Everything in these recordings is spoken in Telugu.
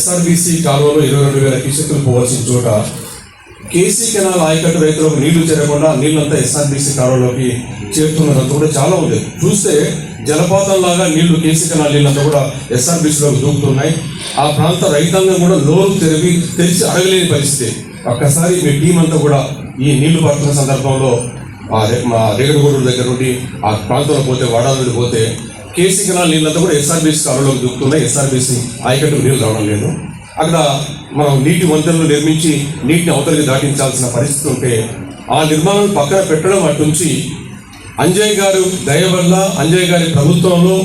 ఎస్ఆర్బీసీ కాలువలో ఇరవై రెండు వేల క్యూసెక్లు పోవాల్సిన చోట కేసీ కెనాల్ ఆయకట్టు రైతులకు నీళ్ళు చేరకుండా నీళ్ళంతా ఎస్ఆర్బీసీ కాలువలోకి చేరుతున్నదంతా కూడా చాలా ఉంది. చూస్తే జలపాతం లాగా నీళ్ళు కేసీ కెనాల్ నీళ్ళంతా కూడా ఎస్ఆర్బీసీలోకి దూకుతున్నాయి. ఆ ప్రాంత రైతాంగం కూడా లోన్ తెరిపి తెరిచి అడగలేని పరిస్థితి. ఒక్కసారి మీ టీం అంతా కూడా ఈ నీళ్ళు పడుతున్న సందర్భంలో ఆ రే- మా రేగడగూడూరు దగ్గర నుండి ఆ ప్రాంతంలో పోతే వాడాల నుండి పోతే కేసీ కెనాల్ నీళ్ళంతా కూడా ఎస్ఆర్బీసీ కాలంలోకి దూకుతున్నాయి ఎస్ఆర్బీసీ ఆయకట్టుకు నీళ్ళు రావడం లేదు. అక్కడ మనం నీటి వంతెనలు నిర్మించి నీటిని అవతలికి దాటించాల్సిన పరిస్థితి ఉంటే ఆ నిర్మాణం పక్కన పెట్టడం అటుంచి అంజయ్ గారు దయ వల్ల అంజయ్ గారి ప్రభుత్వంలో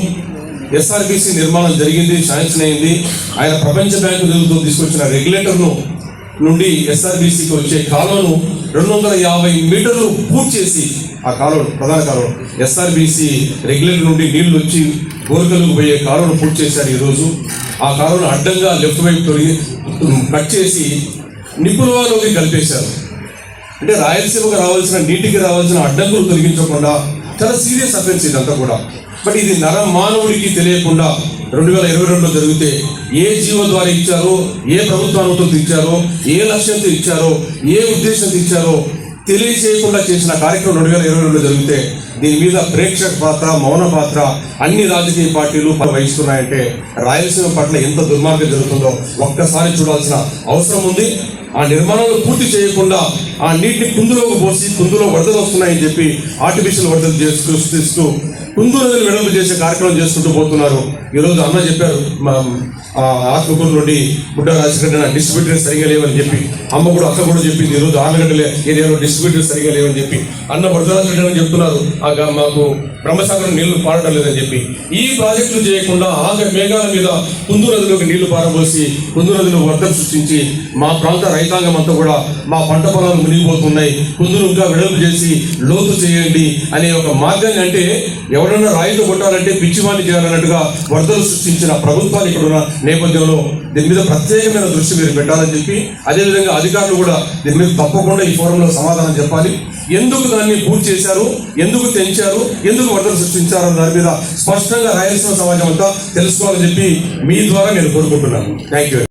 ఎస్ఆర్బీసీ నిర్మాణం జరిగింది శాంక్షన్ అయింది ఆయన ప్రపంచ బ్యాంకు నిధులతో తీసుకొచ్చిన రెగ్యులేటర్ను నుండి ఎస్ఆర్బీసీకి వచ్చే కాలువను రెండు వందల యాభై మీటర్లు పూర్తి చేసి ఆ కాలువను ప్రధాన కాలువ ఎస్ఆర్బీసీ రెగ్యులేటర్ నుండి నీళ్ళు వచ్చి గోరకలకు పోయే కాలువను పూర్తి చేశారు ఈరోజు. ఆ కాలువను అడ్డంగా లెఫ్ట్ వైపు తొలగి కట్ చేసి నిపుణులలోకి కలిపేశారు. అంటే రాయలసీమకు రావాల్సిన నీటికి రావాల్సిన అడ్డంకులు తొలగించకుండా చాలా సీరియస్ అఫెన్స్ ఇదంతా కూడా. బట్ ఇది నర మానవుడికి తెలియకుండా రెండు వేల ఇరవై రెండులో జరిగితే ఏ జీవో ద్వారా ఇచ్చారో ఏ ప్రభుత్వ అనుమతులతో ఇచ్చారో ఏ లక్ష్యంతో ఇచ్చారో ఏ ఉద్దేశంతో ఇచ్చారో తెలియజేయకుండా చేసిన కార్యక్రమం రెండు వేల ఇరవై రెండులో జరిగితే దీని మీద ప్రేక్షక పాత్ర మౌన పాత్ర అన్ని రాజకీయ పార్టీలు వహిస్తున్నాయంటే రాయలసీమ పట్ల ఎంత దుర్మార్గం జరుగుతుందో ఒక్కసారి చూడాల్సిన అవసరం ఉంది. ఆ నిర్మాణాలు పూర్తి చేయకుండా ఆ నీటిని కుందులోకి పోసి కుందులో వరదలు వస్తున్నాయని చెప్పి ఆర్టిఫిషియల్ వరదలు చేస్తూ సృష్టిస్తూ కుందు నదిని వెడల్పు చేసే కార్యక్రమం చేసుకుంటూ పోతున్నారు. ఈరోజు అన్న చెప్పారు ఆత్మకూరు నుండి గుడ్డ రాజశేఖర డిస్ట్రిబ్యూటర్ సరిగా లేవని చెప్పి. అమ్మ కూడా అక్క కూడా చెప్పింది ఈరోజు ఆనగడ్డలే ఏరియాలో డిస్ట్రిబ్యూటర్ సరిగా లేవని చెప్పి. అన్న వరదరాజు అని చెప్తున్నారు ఆ మాకు బ్రహ్మసాగరం నీళ్ళు పారడం లేదని చెప్పి. ఈ ప్రాజెక్టులు చేయకుండా ఆగ మేఘాల మీద కుందు నదిలోకి నీళ్ళు పారబోసి కుందు నదిలో వరదలు సృష్టించి మా ప్రాంత రైతాంగం అంతా కూడా మా పంట పొలాలు మునిగిపోతున్నాయి. కుదురుగా విడుదల వెడల్పు చేసి లోతు చేయండి అనే ఒక మార్గాన్ని అంటే ఎవరైనా రాయితో కొట్టాలంటే పిచ్చివాణి చేయాలన్నట్టుగా వరదలు సృష్టించిన ప్రభుత్వాలు ఇక్కడ ఉన్న నేపథ్యంలో దీని మీద ప్రత్యేకమైన దృష్టి మీరు పెట్టాలని చెప్పి అదేవిధంగా అధికారులు కూడా దీని మీద తప్పకుండా ఈ ఫోరంలో సమాధానం చెప్పాలి. ఎందుకు దాన్ని పూర్తి చేశారు? ఎందుకు తెంచారు? ఎందుకు వరదలు సృష్టించారు? దాని మీద స్పష్టంగా రాయలసీమ సమాజం అంతా తెలుసుకోవాలని చెప్పి మీ ద్వారా నేను కోరుకుంటున్నాను. Thank you